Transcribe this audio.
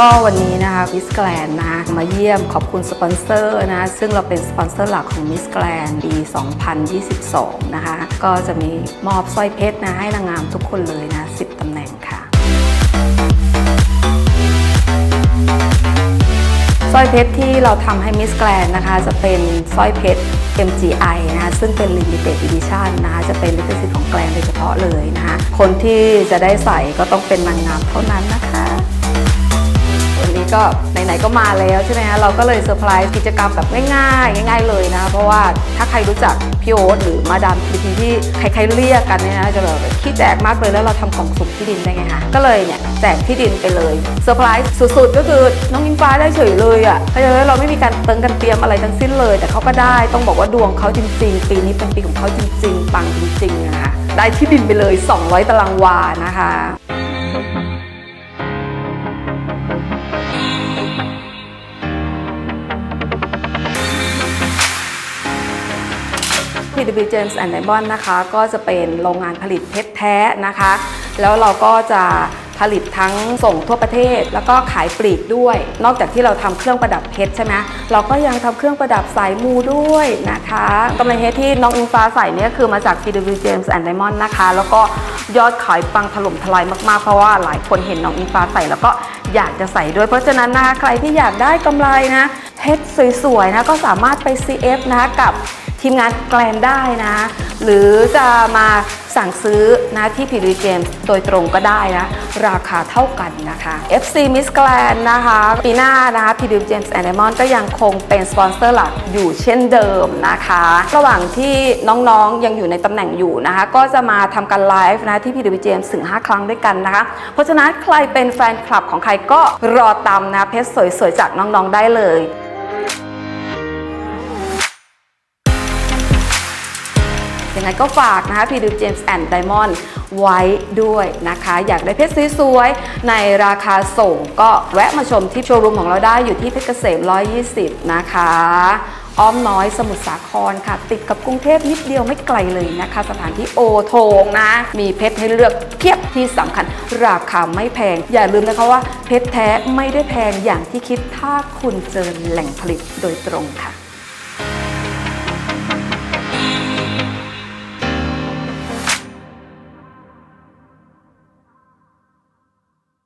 ก็วันนี้นะคะมิสแกรนนะคะมาเยี่ยมขอบคุณสปอนเซอร์นะซึ่งเราเป็นสปอนเซอร์หลักของมิสแกรนปี 2022 นะคะ ก็จะมีมอบสร้อยเพชรนะให้นางงามทุกคนเลยนะ 10ตำแหน่งค่ะสร้อยเพชรที่เราทำให้มิสแกรนนะคะ จะเป็นสร้อยเพชร MGI นะคะซึ่งเป็น Limited Edition นะคะจะเป็นลิขสิทธิ์ของแกรนโดยเฉพาะเลยนะคะคนที่จะได้ใส่ก็ต้องเป็นนางงามเท่านั้นนะคะ ก็ไหนๆก็มาแล้วใช่ไหมคะเราก็เลยเซอร์ไพรส์กิจกรรมแบบง่ายๆ ง่าย ๆ เลยนะเพราะว่าถ้าใครรู้จักพี่โอ๊ตหรือมาดามทีทีที่ใครๆเรียกกันเนี่ยนะจะแบบขี้แจกมากเลยแล้วเราทำกล่องสุ่มที่ดินได้ไงคะก็เลยเนี่ยแจกที่ดินไปเลยเซอร์ไพรส์สุดๆ ก็คือน้องอิงฟ้าได้เฉยเลยอะเพราะฉะนั้นเราไม่มีการเติงกันเตรียมอะไรทั้งสิ้นเลย แต่เขาก็ได้ต้องบอกว่าดวงเขาจริง ๆ ปีนี้เป็นปีของเขาจริง ๆ ปังจริงๆนะคะได้ที่ดินไปเลย 200 ตารางวานะคะ PW James and Diamond นะคะ ก็จะเป็นโรงงานผลิตเพชรแท้นะคะ แล้วเราก็จะผลิตทั้งส่งทั่วประเทศ แล้วก็ขายปลีกด้วย นอกจากที่เราทำเครื่องประดับเพชรใช่ไหมเราก็ยังทำเครื่องประดับสายมูด้วยนะคะกำไรเพชรที่น้องอิงฟ้าใส่เนี่ยคือมาจาก PW James and Diamond นะคะ แล้วก็ยอดขายปังถล่มทลายมากๆ เพราะว่าหลายคนเห็นน้องอิงฟ้าใส่แล้วก็อยากจะใส่ด้วย เพราะฉะนั้นนะคะใครที่อยากได้กำไรนะเพชรสวยๆนะก็สามารถไป CF นะคะกับ ทีมงานแกลนได้นะ หรือจะมาสั่งซื้อนะที่ p ี d James โดยตรงก็ได้นะ ราคาเท่ากันนะคะ FC Miss Grand นะคะ ปีหน้านะคะ p ี d James and Diamond ก็ยังคงเป็นสปอนเซอร์หลักอยู่เช่นเดิมนะคะ ระหว่างที่น้องๆยังอยู่ในตำแหน่งอยู่นะคะ ก็จะมาทำการไลฟ์นะที่ p ี d James ถึง 5 ครั้งด้วยกันนะคะ เพราะฉะนั้นใครเป็นแฟนคลับของใครก็รอตามนะเพชรสวยๆจากน้องๆได้เลย ยังไงก็ฝากนะคะ p ีดูเจมส์แอนด์ไดมอนด์ไว้ด้วยนะคะ อยากได้เพชรสวยๆในราคาส่งก็แวะมาชมที่โชว์รูมของเราได้อยู่ที่เพชรเกษม 120 นะคะ อ้อมน้อยสมุทรสาครค่ะ ติดกับกรุงเทพนิดเดียวไม่ไกลเลยนะคะ สถานที่โอโทงนะ มีเพชรให้เลือกเพียบที่สำคัญ ราคาไม่แพง อย่าลืมนะคะว่าเพชรแท้ไม่ได้แพงอย่างที่คิดถ้าคุณเจอแหล่งผลิตโดยตรงค่ะ